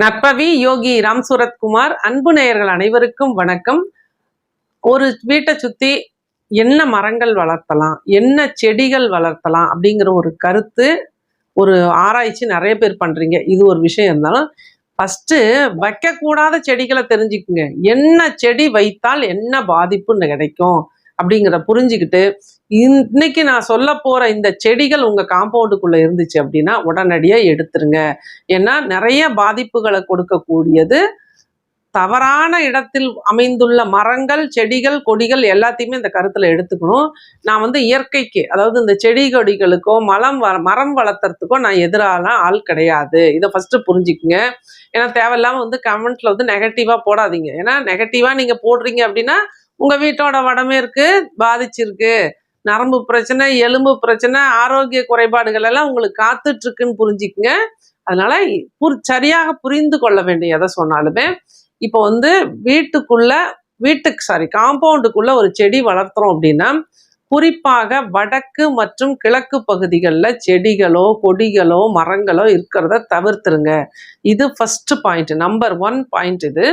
நற்பவி யோகி ராம் சூரத்குமார் அன்பு நேயர்கள் அனைவருக்கும் வணக்கம். ஒரு வீட்டை சுத்தி என்ன மரங்கள் வளர்த்தலாம் என்ன செடிகள் வளர்த்தலாம் அப்படிங்கிற ஒரு கருத்து ஒரு ஆராய்ச்சி நிறைய பேர் பண்றீங்க. இது ஒரு விஷயம் இருந்தாலும் ஃபஸ்ட்டு வைக்கக்கூடாத செடிகளை தெரிஞ்சுக்குங்க. என்ன செடி வைத்தால் என்ன பாதிப்புன்னு கிடைக்கும்? அப்படிங்கிறத புரிஞ்சுக்கிட்டு இன்னைக்கு நான் சொல்ல போகிற இந்த செடிகள் உங்கள் காம்பவுண்டுக்குள்ளே இருந்துச்சு அப்படின்னா உடனடியாக எடுத்துருங்க. ஏன்னா நிறைய பாதிப்புகளை கொடுக்கக்கூடியது தவறான இடத்தில் அமைந்துள்ள மரங்கள் செடிகள் கொடிகள் எல்லாத்தையுமே இந்த கருத்தில் எடுத்துக்கணும். நான் வந்து இயற்கைக்கு அதாவது இந்த செடி கொடிகளுக்கோ மலம் வ மரம் வளர்த்துறதுக்கோ நான் எதிரான ஆள் கிடையாது. இதை ஃபஸ்ட்டு புரிஞ்சுக்குங்க. ஏன்னா தேவையில்லாமல் வந்து கமெண்ட்ல வந்து நெகட்டிவாக போடாதீங்க. ஏன்னா நெகட்டிவாக நீங்கள் போடுறீங்க அப்படின்னா உங்க வீட்டோட வடமேற்கு பாதிச்சிருக்கு. நரம்பு பிரச்சனை எலும்பு பிரச்சனை ஆரோக்கிய குறைபாடுகள் எல்லாம் உங்களுக்கு காத்துட்ருக்குன்னு புரிஞ்சுக்குங்க. அதனால புரி சரியாக புரிந்து கொள்ள வேண்டிய எதை சொன்னாலுமே இப்போ வந்து வீட்டுக்குள்ள வீட்டுக்கு சாரி காம்பவுண்டுக்குள்ள ஒரு செடி வளர்த்துறோம் அப்படின்னா குறிப்பாக வடக்கு மற்றும் கிழக்கு பகுதிகளில் செடிகளோ கொடிகளோ மரங்களோ இருக்கிறத தவிர்த்துருங்க. இது first point number one point இது.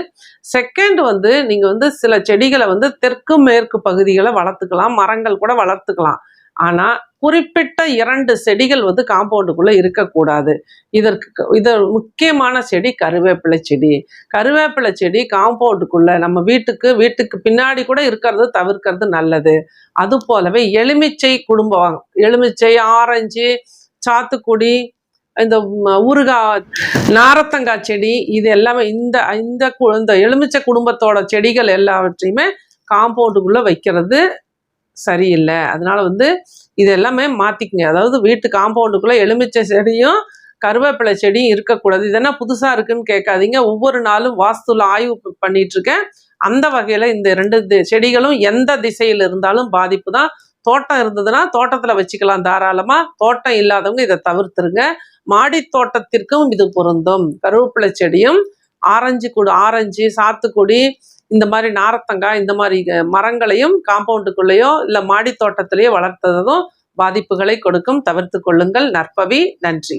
செகண்ட் வந்து நீங்கள் வந்து சில செடிகளை வந்து தெற்கு மேற்கு பகுதிகளை வளர்த்துக்கலாம். மரங்கள் கூட வளர்த்துக்கலாம். ஆனால் குறிப்பிட்ட இரண்டு செடிகள் வந்து காம்பவுண்டுக்குள்ளே இருக்கக்கூடாது. இதற்கு இது முக்கியமான செடி கருவேப்பிலை செடி. கருவேப்பிலை செடி காம்பவுண்டுக்குள்ளே நம்ம வீட்டுக்கு வீட்டுக்கு பின்னாடி கூட இருக்கிறது தவிர்க்கிறது நல்லது. அது போலவே எலுமிச்சை குடும்பம் எலுமிச்சை ஆரஞ்சு சாத்துக்குடி இந்த ஊறுகாய் நாரத்தங்காய் செடி இது எல்லாமே இந்த இந்த இந்த எலுமிச்சை குடும்பத்தோட செடிகள் எல்லாவற்றையுமே காம்பவுண்டுக்குள்ளே வைக்கிறது சரியில்லை. அதனால வந்து இது எல்லாமே மாற்றிக்குங்க அதாவது வீட்டு காம்பவுண்டுக்குள்ளே எலுமிச்சை செடியும் கருவேப்பிலை செடியும் இருக்கக்கூடாது. இது என்ன இருக்குன்னு கேட்காதீங்க. ஒவ்வொரு நாளும் வாஸ்துல ஆய்வு பண்ணிட்டு இருக்கேன் அந்த வகையில் இந்த ரெண்டு செடிகளும் எந்த திசையில் இருந்தாலும் பாதிப்பு தான். தோட்டம் இருந்ததுன்னா தோட்டத்தில் வச்சுக்கலாம் தாராளமாக தோட்டம் இல்லாதவங்க இதை தவிர்த்துருங்க. மாடி தோட்டத்திற்கும் இது பொருந்தும். கருவேப்பிலை செடியும் ஆரஞ்சு கொடி ஆரஞ்சு சாத்துக்குடி இந்த மாதிரி நாரத்தங்காய் இந்த மாதிரி மரங்களையும் காம்பவுண்டுக்குள்ளேயோ இல்லை மாடித்தோட்டத்திலேயோ வளர்த்ததும் பாதிப்புகளை கொடுக்கும். தவிர்த்து கொள்ளுங்கள். நற்பவி நன்றி.